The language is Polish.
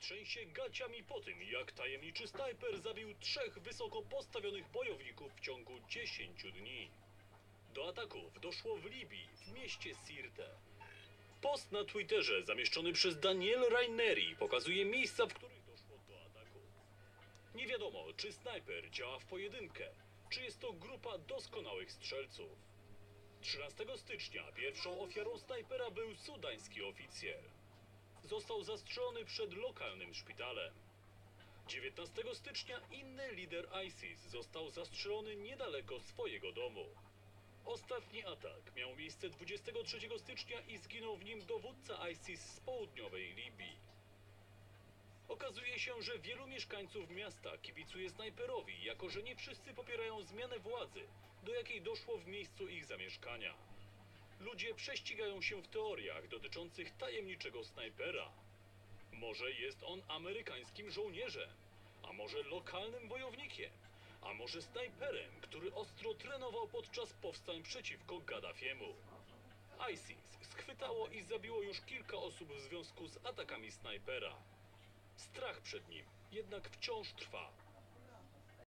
trzęsie gaciami po tym, jak tajemniczy snajper zabił trzech wysoko postawionych bojowników w ciągu 10 dni. Do ataków doszło w Libii, w mieście Sirte. Post na Twitterze zamieszczony przez Daniel Raineri pokazuje miejsca, w których doszło do ataku. Nie wiadomo, czy snajper działa w pojedynkę, czy jest to grupa doskonałych strzelców. 13 stycznia pierwszą ofiarą snajpera był sudański oficjer. Został zastrzelony przed lokalnym szpitalem. 19 stycznia inny lider ISIS został zastrzelony niedaleko swojego domu. Ostatni atak miał miejsce 23 stycznia i zginął w nim dowódca ISIS z południowej Libii. Okazuje się, że wielu mieszkańców miasta kibicuje snajperowi, jako że nie wszyscy popierają zmianę władzy, do jakiej doszło w miejscu ich zamieszkania. Ludzie prześcigają się w teoriach dotyczących tajemniczego snajpera. Może jest on amerykańskim żołnierzem, a może lokalnym wojownikiem, a może snajperem, który ostro trenował podczas powstań przeciwko Gaddafiemu. ISIS schwytało i zabiło już kilka osób w związku z atakami snajpera. Strach przed nim jednak wciąż trwa.